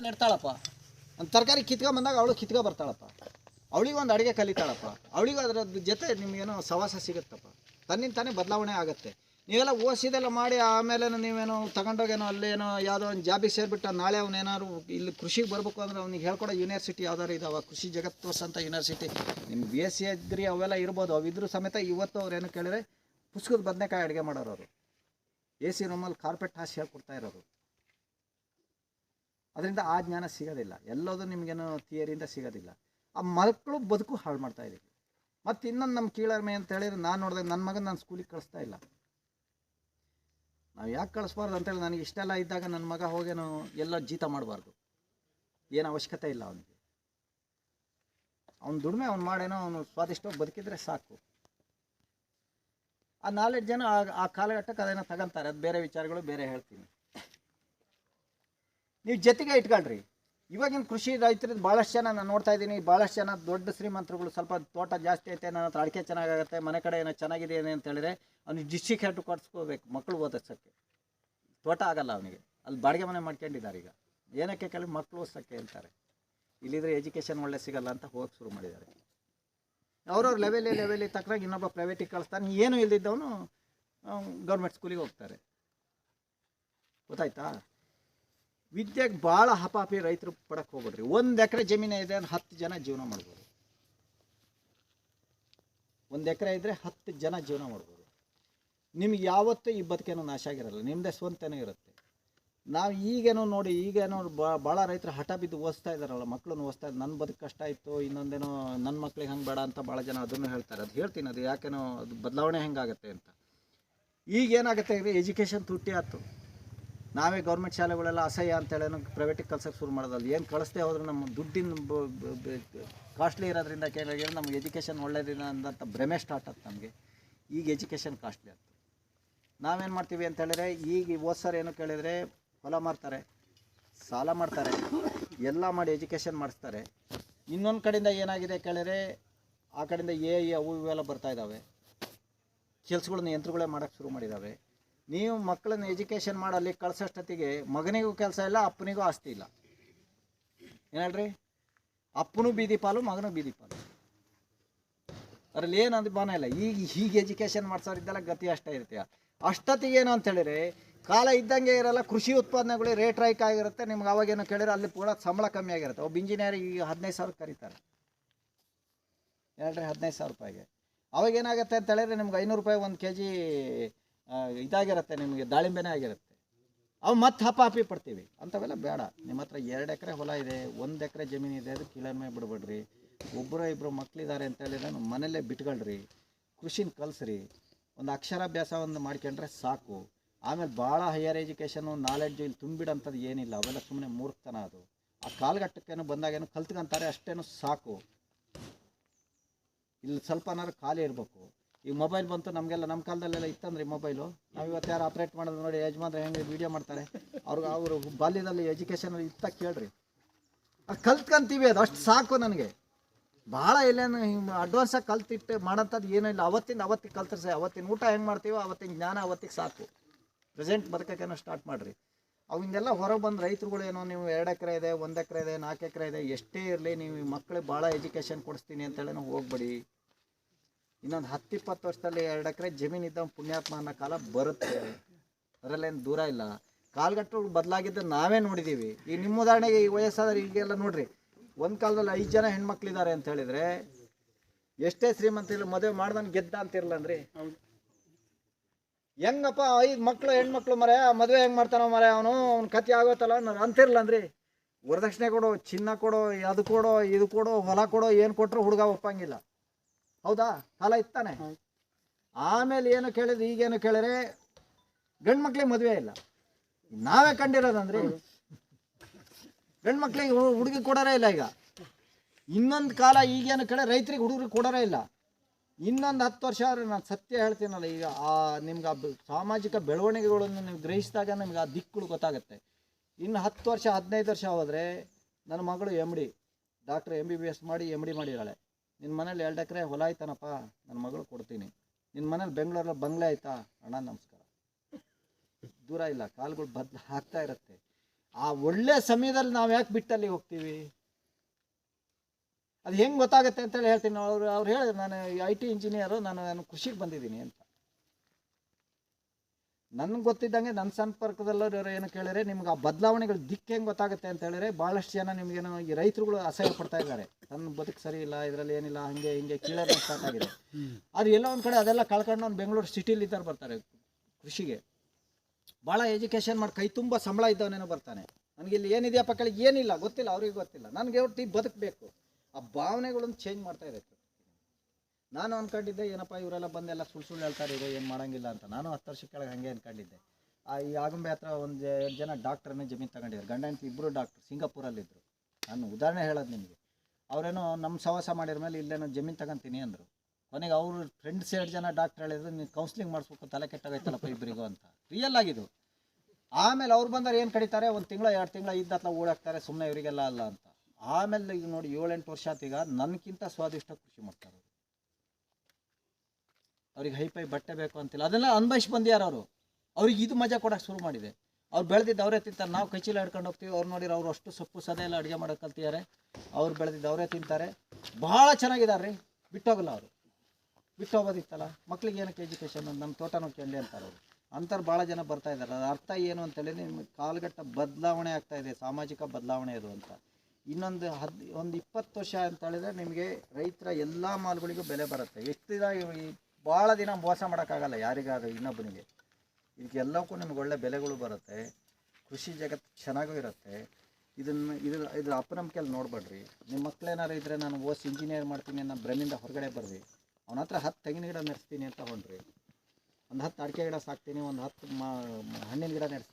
ನೆಡ್ತಾಳಪ್ಪ. ಒಂದು ತರಕಾರಿ ಕಿತ್ಕೊ ಬಂದಾಗ ಅವಳು ಕಿತ್ಕೊ ಬರ್ತಾಳಪ್ಪ. ಅವಳಿಗೆ ಒಂದು ಅಡುಗೆ ಕಲಿತಾಳಪ್ಪ. ಅವಳಿಗೂ ಅದರ ಜೊತೆ ನಿಮಗೇನೋ ಸವಾಸ ಸಿಗುತ್ತಪ್ಪ. ತನ್ನಿಂದ ತಾನೇ ಬದಲಾವಣೆ ಆಗುತ್ತೆ. ನೀವೆಲ್ಲ ಓಸಿದೆಲ್ಲ ಮಾಡಿ ಆಮೇಲೆ ನೀವೇನೋ ತಗೊಂಡೋಗೇನೋ ಅಲ್ಲೇನೋ ಯಾವುದೋ ಒಂದು ಜಾಬಿಗೆ ಸೇರಿಬಿಟ್ಟು ನಾಳೆ ಅವನೇನಾದ್ರು ಇಲ್ಲಿ ಕೃಷಿಗೆ ಬರಬೇಕು ಅಂದ್ರೆ ಅವ್ನಿಗೆ ಹೇಳ್ಕೊಡೋ ಯೂನಿವರ್ಸಿಟಿ ಯಾವ್ದಾರು ಇದಾವೆ? ಕೃಷಿ ಜಗತ್ತು ಅಂತ ಯೂನಿವರ್ಸಿಟಿ ನಿಮ್ಗೆ ಬಿ ಎಸ್ ಸಿ ಅಗ್ರಿ ಅವೆಲ್ಲ ಇರ್ಬೋದು. ಅವಿದ್ರೂ ಸಮೇತ ಇವತ್ತು ಅವ್ರೇನು ಕೇಳಿದ್ರೆ ಪುಸ್ತಕದ ಬದನೆಕಾಯಿ ಅಡುಗೆ ಮಾಡೋರು ಅವರು. ಎ ಸಿ ರೂಮಲ್ಲಿ ಕಾರ್ಪೆಟ್ ಹಾಸಿ ಹೇಳ್ಕೊಡ್ತಾ ಇರೋರು. ಅದರಿಂದ ಆ ಜ್ಞಾನ ಸಿಗೋದಿಲ್ಲ. ಎಲ್ಲದೂ ನಿಮಗೇನು ಥಿಯರಿಯಿಂದ ಸಿಗೋದಿಲ್ಲ. ಆ ಮಕ್ಕಳು ಬದುಕು ಹಾಳು ಮಾಡ್ತಾ ಇದೆ. ಮತ್ತು ಇನ್ನೊಂದು ನಮ್ಮ ಕೀಳರ್ಮೆ ಅಂತ ಹೇಳಿದ್ರೆ ನಾನು ನೋಡಿದೆ ನನ್ನ ಮಗನ ನಾನು ಸ್ಕೂಲಿಗೆ ಕಳಿಸ್ತಾ ಇಲ್ಲ. ನಾವು ಯಾಕೆ ಕಳಿಸ್ಬಾರ್ದು ಅಂತೇಳಿ ನನಗೆ ಇಷ್ಟೆಲ್ಲ ಇದ್ದಾಗ ನನ್ನ ಮಗ ಹೋಗೇನು ಎಲ್ಲ ಜೀತ ಮಾಡಬಾರ್ದು. ಏನು ಅವಶ್ಯಕತೆ ಇಲ್ಲ ಅವನಿಗೆ. ಅವ್ನು ದುಡಿಮೆ ಅವ್ನು ಮಾಡೇನೋ ಅವನು ಸ್ವಾದಿಷ್ಟವಾಗಿ ಬದುಕಿದ್ರೆ ಸಾಕು. ಆ ನಾಲೆಡ್ಜ್ ಜನ ಆ- ಕಾಲಘಟ್ಟಕ್ಕೆ ಅದೇನೋ ತಗೊಂತಾರೆ. ಅದು ಬೇರೆ ವಿಚಾರಗಳು ಬೇರೆ ಹೇಳ್ತೀನಿ. ನೀವು ಜೊತೆಗೆ ಇಟ್ಕೊಳ್ರಿ. ಇವಾಗಿನ ಕೃಷಿ ರೈತರದ್ದು ಭಾಳಷ್ಟು ಜನ ನಾನು ನೋಡ್ತಾ ಇದ್ದೀನಿ, ಭಾಳಷ್ಟು ಜನ ದೊಡ್ಡ ಶ್ರೀಮಂತರುಗಳು ಸ್ವಲ್ಪ ತೋಟ ಜಾಸ್ತಿ ಐತೆ, ನನ್ನ ಹತ್ರ ಅಡಿಕೆ ಚೆನ್ನಾಗಾಗುತ್ತೆ, ಮನೆ ಕಡೆ ಏನೋ ಚೆನ್ನಾಗಿದೆ ಅಂತ ಹೇಳಿದ್ರೆ ಅವ್ನಿಗೆ ಡಿಸ್ಟಿಕ್ ಹೆಡ್ ಕೊಡಿಸ್ಕೋಬೇಕು ಮಕ್ಕಳು ಓದಿಸೋಕ್ಕೆ. ತೋಟ ಆಗಲ್ಲ ಅವನಿಗೆ. ಅಲ್ಲಿ ಬಾಡಿಗೆ ಮನೆ ಮಾಡ್ಕೊಂಡಿದ್ದಾರೆ ಈಗ. ಏನಕ್ಕೆ ಕೇಳಿ ಮಕ್ಕಳು ಓದಿಸೋಕ್ಕೆ ಅಂತಾರೆ. ಇಲ್ಲಿದ್ರೆ ಎಜುಕೇಷನ್ ಒಳ್ಳೆ ಸಿಗಲ್ಲ ಅಂತ ಹೋಗಕ್ಕೆ ಶುರು ಮಾಡಿದ್ದಾರೆ. ಅವ್ರವ್ರ ಲೆವೆಲ್ ಲೆವೆಲಿಗೆ ತಕ್ಕನಾಗ ಇನ್ನೊಬ್ಬ ಪ್ರೈವೇಟಿಗೆ ಕಳಿಸ್ತಾನೆ, ಏನೂ ಇಲ್ದಿದ್ದವನು ಗೌರ್ಮೆಂಟ್ ಸ್ಕೂಲಿಗೆ ಹೋಗ್ತಾರೆ. ಗೊತ್ತಾಯ್ತಾ? ವಿದ್ಯೆಗೆ ಭಾಳ ಹಪಾಪಿ ರೈತರು ಪಡಕ್ಕೆ ಹೋಗ್ಬಿಡ್ರಿ. ಒಂದು ಎಕರೆ ಜಮೀನೇ ಇದೆ ಅಂದ್ರೆ ಹತ್ತು ಜನ ಜೀವನ ಮಾಡ್ಬೋದು. ಒಂದು ಎಕರೆ ಇದ್ದರೆ ಹತ್ತು ಜನ ಜೀವನ ಮಾಡ್ಬೋದು. ನಿಮ್ಗೆ ಯಾವತ್ತೂ ಈ ಬದುಕೇನೋ ನಾಶ ಆಗಿರಲ್ಲ. ನಿಮ್ಮದೇ ಸ್ವಂತನೂ ಇರುತ್ತೆ. ನಾವು ಈಗೇನೋ ನೋಡಿ, ಈಗೇನೋ ಭಾಳ ರೈತರು ಹಠ ಬಿದ್ದು ಓದ್ತಾ ಇದ್ದಾರಲ್ಲ ಮಕ್ಕಳನ್ನು ಓದ್ತಾ ಇದ್ದಾರೆ ನನ್ನ ಬದುಕು ಕಷ್ಟ ಇತ್ತು ಇನ್ನೊಂದೇನೋ ನನ್ನ ಮಕ್ಳಿಗೆ ಹಂಗೆ ಬೇಡ ಅಂತ ಭಾಳ ಜನ ಅದನ್ನು ಹೇಳ್ತಾರೆ. ಅದು ಹೇಳ್ತೀನಿ, ಅದು ಯಾಕೇನೋ ಅದು ಬದಲಾವಣೆ ಹೆಂಗಾಗುತ್ತೆ ಅಂತ. ಈಗ ಏನಾಗುತ್ತೆ ಅಂದರೆ, ಎಜುಕೇಷನ್ ತುಟ್ಟಿ ಆಯ್ತು ನಾವೇ ಗೌರ್ಮೆಂಟ್ ಶಾಲೆಗಳೆಲ್ಲ ಅಸಹ್ಯ ಅಂತೇಳಿ ಪ್ರೈವೇಟಿಗೆ ಕಲ್ಸೋಕ್ಕೆ ಶುರು ಮಾಡೋದಲ್ಲ ಏನು ಕಳಿಸ್ದೆ ಹೋದ್ರೆ ನಮ್ಮ ದುಡ್ಡಿನ ಕಾಸ್ಟ್ಲಿ ಇರೋದ್ರಿಂದ ಕೇಳಿದ್ರೆ ನಮ್ಗೆ ಎಜುಕೇಷನ್ ಒಳ್ಳೇದಿಲ್ಲ ಅಂತ ಭ್ರಮೆ ಸ್ಟಾರ್ಟ್ ಆಗ್ತದೆ ನಮಗೆ. ಈಗ ಎಜುಕೇಷನ್ ಕಾಸ್ಟ್ಲಿ ಆಗ್ತದೆ ನಾವೇನು ಮಾಡ್ತೀವಿ ಅಂತ ಹೇಳಿದ್ರೆ, ಈಗ ಓದ್ ಸರ್ ಏನು ಕೇಳಿದರೆ, ಹೊಲ ಮಾರ್ತಾರೆ, ಸಾಲ ಮಾಡ್ತಾರೆ ಎಲ್ಲ ಮಾಡಿ ಎಜುಕೇಷನ್ ಮಾಡಿಸ್ತಾರೆ. ಇನ್ನೊಂದು ಕಡೆಯಿಂದ ಏನಾಗಿದೆ ಕೇಳಿದ್ರೆ, ಆ ಕಡೆಯಿಂದ ಎ ಐ ಅವು ಇವೆಲ್ಲ ಬರ್ತಾ ಇದ್ದಾವೆ ಕೆಲಸಗಳನ್ನ ಯಂತ್ರಗಳೇ ಮಾಡೋಕ್ಕೆ ಶುರು ಮಾಡಿದ್ದಾವೆ ನೀವು ಮಕ್ಕಳನ್ನ ಎಜುಕೇಷನ್ ಮಾಡಲ್ಲಿ ಕಳ್ಸೋಷ್ಟೊತ್ತಿಗೆ ಮಗನಿಗೂ ಕೆಲಸ ಇಲ್ಲ, ಅಪ್ಪನಿಗೂ ಆಸ್ತಿ ಇಲ್ಲ. ಏನು ಹೇಳ್ರಿ? ಅಪ್ಪನೂ ಬೀದಿ ಪಾಲು, ಮಗನೂ ಬೀದಿ ಪಾಲು. ಅದರಲ್ಲಿ ಏನು ಬಾನ ಇಲ್ಲ. ಈಗ ಹೀಗೆ ಎಜುಕೇಷನ್ ಮಾಡ್ಸೋರಿದ್ದೆಲ್ಲ ಗತಿ ಅಷ್ಟೇ ಇರ್ತೀಯ ಅಷ್ಟೊತ್ತಿಗೆ ಏನು ಅಂತ ಹೇಳಿದ್ರೆ, ಕಾಲ ಇದ್ದಂಗೆ ಇರಲ್ಲ, ಕೃಷಿ ಉತ್ಪಾದನೆಗಳು ರೇಟ್ ರೈಕ್ ಆಗಿರುತ್ತೆ. ನಿಮ್ಗೆ ಅವಾಗೇನು ಕೇಳಿದ್ರೆ ಅಲ್ಲಿ ಕೂಡ ಸಂಬಳ ಕಮ್ಮಿ ಆಗಿರುತ್ತೆ. ಒಬ್ಬ ಇಂಜಿನಿಯರ್ ಈಗ ಹದಿನೈದು ಸಾವಿರ ಕರೀತಾರೆ. ಹೇಳ್ರಿ? ಹದಿನೈದು ಸಾವಿರ ರೂಪಾಯಿಗೆ. ಅವಾಗ ಏನಾಗುತ್ತೆ ಅಂತ ಹೇಳಿದ್ರೆ, ನಿಮ್ಗೆ ಐನೂರು ರೂಪಾಯಿ ಒಂದು ಕೆ ಜಿ ಇದಾಗಿರುತ್ತೆ ನಿಮಗೆ, ದಾಳಿಂಬೆನೇ ಆಗಿರುತ್ತೆ. ಅವು ಮತ್ತೆ ಹಪ್ಪ ಪಡ್ತೀವಿ. ಅಂಥವೆಲ್ಲ ಬೇಡ. ನಿಮ್ಮ ಹತ್ರ ಎರಡು ಎಕರೆ ಹೊಲ ಇದೆ, ಒಂದು ಎಕರೆ ಜಮೀನು ಇದೆ ಅದು ಕೀಳಮೆ ಬಿಡ್ಬೇಡ್ರಿ. ಒಬ್ಬರು ಇಬ್ಬರು ಮಕ್ಕಳಿದ್ದಾರೆ ಅಂತ ಹೇಳಿದ್ರೆ ನಮ್ಮ ಮನೆಯಲ್ಲೇ ಬಿಟ್ಕೊಳ್ರಿ. ಕೃಷಿನ ಕಲಿಸ್ರಿ. ಒಂದು ಅಕ್ಷರಾಭ್ಯಾಸವನ್ನು ಮಾಡ್ಕೊಂಡ್ರೆ ಸಾಕು. ಆಮೇಲೆ ಭಾಳ ಹೈಯರ್ ಎಜುಕೇಷನು ನಾಲೆಡ್ಜು ಇಲ್ಲಿ ತುಂಬಿಡಂಥದ್ದು ಏನಿಲ್ಲ. ಅವೆಲ್ಲ ಸುಮ್ಮನೆ ಮೂರ್ಖತನ ಅದು. ಆ ಕಾಲಘಟ್ಟಕ್ಕೇನು ಬಂದಾಗೇನು ಕಲ್ತ್ಕೊಂತಾರೆ ಅಷ್ಟೇನು ಸಾಕು. ಇಲ್ಲಿ ಸ್ವಲ್ಪನಾರು ಖಾಲಿ ಇರಬೇಕು. ಈಗ ಮೊಬೈಲ್ ಬಂತು, ನಮಗೆಲ್ಲ ನಮ್ಮ ಕಾಲದಲ್ಲೆಲ್ಲ ಇತ್ತಂದ್ರಿ ಮೊಬೈಲು ನಾವು ಇವತ್ತು ಯಾರು ಆಪ್ರೇಟ್ ಮಾಡೋದು ನೋಡಿ, ಯಜಮಾನ್ರು ಹೆಂಗೆ ವೀಡಿಯೋ ಮಾಡ್ತಾರೆ. ಅವ್ರಿಗೆ ಅವರು ಬಾಲ್ಯದಲ್ಲಿ ಎಜುಕೇಷನ್ ಇತ್ತ ಕೇಳ್ರಿ. ಅದು ಕಲ್ತ್ಕೊಂತೀವಿ ಅದು, ಅಷ್ಟು ಸಾಕು ನನಗೆ. ಭಾಳ ಎಲ್ಲೇನು ಅಡ್ವಾನ್ಸಾಗಿ ಕಲ್ತಿಟ್ಟು ಮಾಡೋಂಥದ್ದು ಏನೂ ಇಲ್ಲ. ಅವತ್ತಿಂದ ಅವತ್ತಿಗೆ ಕಲ್ತಿರ್ಸಿ, ಅವತ್ತಿನ ಊಟ ಹೆಂಗೆ ಮಾಡ್ತೀವೋ, ಅವತ್ತಿನ ಜ್ಞಾನ ಅವತ್ತಿಗೆ ಸಾಕು. ಪ್ರೆಸೆಂಟ್ ಬದುಕೋಕೇನೋ ಸ್ಟಾರ್ಟ್ ಮಾಡಿರಿ. ಅವಿಂದೆಲ್ಲ ಹೊರಗೆ ಬಂದು ರೈತರುಗಳೇನೋ ನೀವು ಎರಡು ಎಕರೆ ಇದೆ, ಒಂದು ಎಕರೆ ಇದೆ, ನಾಲ್ಕು ಎಕರೆ ಇದೆ, ಎಷ್ಟೇ ಇರಲಿ, ನೀವು ಈ ಮಕ್ಕಳಿಗೆ ಭಾಳ ಎಜುಕೇಷನ್ ಕೊಡಿಸ್ತೀನಿ ಅಂತೇಳಿ ಹೋಗ್ಬೇಡಿ. ಇನ್ನೊಂದು ಹತ್ತು ಇಪ್ಪತ್ತು ವರ್ಷದಲ್ಲಿ ಎರಡು ಎಕರೆ ಜಮೀನು ಇದ್ದ ಪುಣ್ಯಾತ್ಮ ಅನ್ನೋ ಕಾಲ ಬರುತ್ತೆ. ಅದರಲ್ಲೇನು ದೂರ ಇಲ್ಲ. ಕಾಲ್ಗಟ್ಟು ಬದಲಾಗಿದ್ದು ನಾವೇ ನೋಡಿದ್ದೀವಿ ಈ ನಿಮ್ಮ ಉದಾಹರಣೆಗೆ ಈ ವಯಸ್ಸಾದ್ರೆ ಈಗೆಲ್ಲ ನೋಡ್ರಿ. ಒಂದು ಕಾಲದಲ್ಲಿ ಐದು ಜನ ಹೆಣ್ಮಕ್ಳಿದ್ದಾರೆ ಅಂತ ಹೇಳಿದ್ರೆ ಎಷ್ಟೇ ಶ್ರೀಮಂತ ಇಲ್ಲ ಮದುವೆ ಮಾಡ್ದನ್ ಗೆದ್ದ ಅಂತಿರಲ್ಲ ಅಂದ್ರಿ ಹೆಂಗಪ್ಪ ಐದು ಮಕ್ಳು ಹೆಣ್ಮಕ್ಳು ಮರೆ ಮದುವೆ ಹೆಂಗೆ ಮಾಡ್ತಾನೋ ಮರೆ ಅವನು ಅವ್ನ ಕತಿ ಆಗೋತಲ್ಲ ನಾನು ಅಂತಿರಲ್ಲ ಅಂದ್ರಿ ವರದಕ್ಷಿಣೆ ಕೊಡು ಚಿನ್ನ ಕೊಡು ಅದು ಕೊಡು ಇದು ಕೊಡು ಹೊಲ ಕೊಡು ಏನು ಕೊಟ್ಟರು ಹುಡುಗ ಒಪ್ಪಂಗಿಲ್ಲ. ಹೌದಾ? ಕಾಲ ಇತ್ತಾನೆ ಆಮೇಲೆ ಏನು ಕೇಳಿದ್ರೆ ಈಗೇನು ಕೇಳಿದ್ರೆ ಗಂಡು ಮಕ್ಳಿಗೆ ಮದುವೆ ಇಲ್ಲ. ನಾವೇ ಕಂಡಿರೋದಂದ್ರೆ ಗಂಡು ಮಕ್ಳಿಗೆ ಹುಡುಗಿ ಕೊಡೋರೇ ಇಲ್ಲ ಈಗ. ಇನ್ನೊಂದು ಕಾಲ ಈಗೇನು ಕೇಳಿ ರೈತರಿಗೆ ಹುಡುಗರಿಗೆ ಕೊಡೋರೇ ಇಲ್ಲ. ಇನ್ನೊಂದು ಹತ್ತು ವರ್ಷ ಆದರೆ ನಾನು ಸತ್ಯ ಹೇಳ್ತೀನಲ್ಲ ಈಗ ಆ ನಿಮ್ಗೆ ಆ ಸಾಮಾಜಿಕ ಬೆಳವಣಿಗೆಗಳನ್ನು ನೀವು ಗ್ರಹಿಸಿದಾಗ ನಿಮ್ಗೆ ಆ ದಿಕ್ಕುಗಳು ಗೊತ್ತಾಗುತ್ತೆ. ಇನ್ನು ಹತ್ತು ವರ್ಷ ಹದಿನೈದು ವರ್ಷ ಹೋದರೆ ನನ್ನ ಮಗಳು M D doctor M B B S ಮಾಡಿ ಎಂ ಡಿ ಮಾಡಿದ್ದಾಳೆ. ನಿನ್ನ ಮನೇಲಿ ಎರಡು ಎಕರೆ ಹೊಲ ಆಯ್ತಾನಪ್ಪ ನನ್ನ ಮಗಳು ಕೊಡ್ತೀನಿ. ನಿನ್ನ ಮನೇಲಿ ಬೆಂಗಳೂರಲ್ಲಿ ಬಂಗ್ಲೆ ಆಯ್ತಾ ಅಣ್ಣ, ನಮಸ್ಕಾರ. ದೂರ ಇಲ್ಲ, ಕಾಲುಗಳು ಬದ್ ಆಗ್ತಾ ಇರುತ್ತೆ. ಆ ಒಳ್ಳೆ ಸಮಯದಲ್ಲಿ ನಾವು ಯಾಕೆ ಬಿಟ್ಟಲ್ಲಿ ಹೋಗ್ತೀವಿ? ಅದು ಹೆಂಗೆ ಗೊತ್ತಾಗುತ್ತೆ ಅಂತೇಳಿ ಹೇಳ್ತೀನಿ. ಅವ್ರು ಅವ್ರು ಹೇಳಿದ್ರು, ನಾನು ಐ ಟಿ ಇಂಜಿನಿಯರು, ನಾನು ನಾನು ಕೃಷಿಗೆ ಬಂದಿದ್ದೀನಿ ಅಂತ. ನನ್ಗೆ ಗೊತ್ತಿದ್ದಂಗೆ ನನ್ನ ಸಂಪರ್ಕದಲ್ಲವ್ರು ಏನು ಕೇಳಿದ್ರೆ ನಿಮ್ಗೆ ಆ ಬದಲಾವಣೆಗಳು ದಿಕ್ಕು ಹೆಂಗೆ ಗೊತ್ತಾಗುತ್ತೆ ಅಂತ ಹೇಳಿದ್ರೆ ಭಾಳಷ್ಟು ಜನ ನಿಮಗೇನು ಈ ರೈತರುಗಳು ಅಸಹ್ಯ ಪಡ್ತಾ ಇದ್ದಾರೆ. ನನ್ನ ಬದುಕು ಸರಿ ಇಲ್ಲ, ಇದರಲ್ಲಿ ಏನಿಲ್ಲ, ಹಂಗೆ ಹಿಂಗೆ ಕೀಳೋದು ಸ್ಟಾರ್ಟ್ ಆಗಿದೆ. ಅದು ಎಲ್ಲೋ ಒಂದು ಕಡೆ ಅದೆಲ್ಲ ಕಳ್ಕೊಂಡು ಒಂದು ಬೆಂಗಳೂರು ಸಿಟಿಲಿ ಇದ್ದಾರೆ ಬರ್ತಾರೆ, ಕೃಷಿಗೆ. ಭಾಳ ಎಜುಕೇಷನ್ ಮಾಡಿ ಕೈ ತುಂಬ ಸಂಬಳ ಇದ್ದವನೇನೋ ಬರ್ತಾನೆ. ನನಗೆ ಇಲ್ಲಿ ಏನಿದೆಯಪ್ಪ ಕೇಳಿ, ಏನಿಲ್ಲ, ಗೊತ್ತಿಲ್ಲ, ಅವ್ರಿಗೆ ಗೊತ್ತಿಲ್ಲ. ನನಗೆ ಒಟ್ಟು ಬದುಕಬೇಕು ಆ ಭಾವನೆಗಳನ್ನು ಚೇಂಜ್ ಮಾಡ್ತಾ ಇದೆ. ನಾನು ಅಂದ್ಕೊಂಡಿದ್ದೆ ಏನಪ್ಪ ಇವರೆಲ್ಲ ಬಂದೆಲ್ಲ ಸುಳ್ಳು ಸುಳ್ಳು ಹೇಳ್ತಾರೆ ಇವರು ಏನು ಮಾಡೋಂಗಿಲ್ಲ ಅಂತ. ನಾನು ಹತ್ತು ವರ್ಷ ಕೆಳಗೆ ಹಾಗೆ ಅಂದ್ಕೊಂಡಿದ್ದೆ ಆ, ಈ ಆಗುಂಬೆ ಹತ್ರ ಒಂದು ಎರಡು ಜನ ಡಾಕ್ಟ್ರನ್ನೇ ಜಮೀನು ತಗೊಂಡಿದ್ದಾರೆ ಗಂಡ, ಹೆಂಡತಿ ಇಬ್ಬರು ಡಾಕ್ಟ್ರು ಸಿಂಗಾಪುರಲ್ಲಿದ್ದರು ನಾನು ಉದಾಹರಣೆ ಹೇಳೋದು ನಿಮಗೆ. ಅವರೇನೋ ನಮ್ಮ ಸವಾಸ ಮಾಡಿದ ಮೇಲೆ ಇಲ್ಲೇನೋ ಜಮೀನು ತಗೊಂತೀನಿ ಅಂದರು. ಕೊನೆಗೆ ಅವರು ಫ್ರೆಂಡ್ಸ್ ಎರಡು ಜನ ಡಾಕ್ಟ್ರ್ ಹೇಳಿದ್ರು ನೀವು ಕೌನ್ಸಿಲಿಂಗ್ ಮಾಡಿಸ್ಬೇಕು, ತಲೆ ಕೆಟ್ಟಾಗೈತಲ್ಲಪ್ಪ ಇಬ್ಬರಿಗೂ ಅಂತ. ರಿಯಲ್ ಆಗಿದ್ದು. ಆಮೇಲೆ ಅವ್ರು ಬಂದರೆ ಏನು ಕಡಿತಾರೆ ಒಂದು ತಿಂಗಳ, ಎರಡು ತಿಂಗಳ ಇದ್ದತ್ಲ ಓಡಾಕ್ತಾರೆ ಸುಮ್ಮನೆ ಇವರಿಗೆಲ್ಲ ಅಲ್ಲ ಅಂತ. ಆಮೇಲೆ ಈಗ ನೋಡಿ ಏಳೆಂಟು ವರ್ಷ ಆತೀಗ ನನಗಿಂತ ಸ್ವಾದಿಷ್ಟ ಕೃಷಿ ಮಾಡ್ತಾರೆ. ಅವ್ರಿಗೆ ಹೈಫೈ ಬಟ್ಟೆ ಬೇಕು ಅಂತಿಲ್ಲ. ಅದೆಲ್ಲ ಅನ್ಭವಿಸಿ ಬಂದ್ಯಾರ ಅವರು. ಅವ್ರಿಗೆ ಇದು ಮಜಾ ಕೊಡೋಕೆ ಶುರು ಮಾಡಿದೆ. ಅವ್ರು ಬೆಳೆದಿದ್ದು ಅವರೇ ತಿಂತಾರೆ. ನಾವು ಕೈಚೀಲ ಹಿಡ್ಕೊಂಡು ಹೋಗ್ತೀವಿ. ಅವ್ರು ನೋಡಿರೋ ಅವ್ರು ಅಷ್ಟು ಸೊಪ್ಪು ಸದೆ ಎಲ್ಲ ಅಡುಗೆ ಮಾಡೋಕೆ ಕಲ್ತಿದ್ದಾರೆ. ಅವ್ರು ಬೆಳೆದಿದ್ದು ಅವರೇ ತಿಂತಾರೆ. ಭಾಳ ಚೆನ್ನಾಗಿದ್ದಾರೆ ರೀ. ಬಿಟ್ಟೋಗಲ್ಲ ಅವರು. ಬಿಟ್ಟು ಹೋಗೋದಿತ್ತಲ್ಲ ಮಕ್ಳಿಗೆ ಏನಕ್ಕೆ ಎಜುಕೇಷನ್ ನಮ್ಮ ತೋಟ ಕೇಳಿ ಅಂತಾರೆ ಅವರು. ಅಂಥವ್ರು ಭಾಳ ಜನ ಬರ್ತಾ ಇದ್ದಾರೆ. ಅದರ ಅರ್ಥ ಏನು ಅಂತೇಳಿ ನಿಮ್ಗೆ ಕಾಲಘಟ್ಟ ಬದಲಾವಣೆ ಆಗ್ತಾ ಇದೆ. ಸಾಮಾಜಿಕ ಬದಲಾವಣೆ ಇದು ಅಂತ. ಇನ್ನೊಂದು ಹದ್, ಒಂದು ಇಪ್ಪತ್ತು ವರ್ಷ ಅಂತ ಹೇಳಿದ್ರೆ ನಿಮಗೆ ರೈತರ ಎಲ್ಲ ಮಾಲ್ಗಳಿಗೂ ಬೆಲೆ ಬರುತ್ತೆ. ಎಷ್ಟಿದಾಗಿ ಭಾಳ ದಿನ ಮೋಸ ಮಾಡೋಕ್ಕಾಗಲ್ಲ ಯಾರಿಗಾದರೂ ಇನ್ನೊಬ್ಬನಿಗೆ. ಇದಕ್ಕೆಲ್ಲಕ್ಕೂ ನಿಮ್ಗೆ ಒಳ್ಳೆ ಬೆಲೆಗಳು ಬರುತ್ತೆ, ಕೃಷಿ ಜಗತ್ತು ಚೆನ್ನಾಗೂ ಇರುತ್ತೆ. ಇದನ್ನು ಇದು ಇದ್ರ ಅಪನಂಬಿಕೆಯಲ್ಲಿ ನೋಡ್ಬೇಡ್ರಿ. ನಿಮ್ಮ ಮಕ್ಳೇನಾರು ಇದ್ದರೆ ನಾನು ಓಸ್ ಇಂಜಿನಿಯರ್ ಮಾಡ್ತೀನಿ ಅನ್ನೋ ಭ್ರಮಿಂದ ಹೊರಗಡೆ ಬರ್ರಿ. ಅವನ ಹತ್ರ ಹತ್ತು ತೆಂಗಿನ ಗಿಡ ನೆಡ್ಸ್ತೀನಿ ಅಂತ ಹೊಂಡ್ರಿ ಒಂದು ಹತ್ತು ಅಡಿಕೆ ಗಿಡ ಸಾಕ್ತೀನಿ, ಒಂದು ಹತ್ತು ಮಾ, ಹಣ್ಣಿನ ಗಿಡ ನೆಡ್ಸ್ತೀನಿ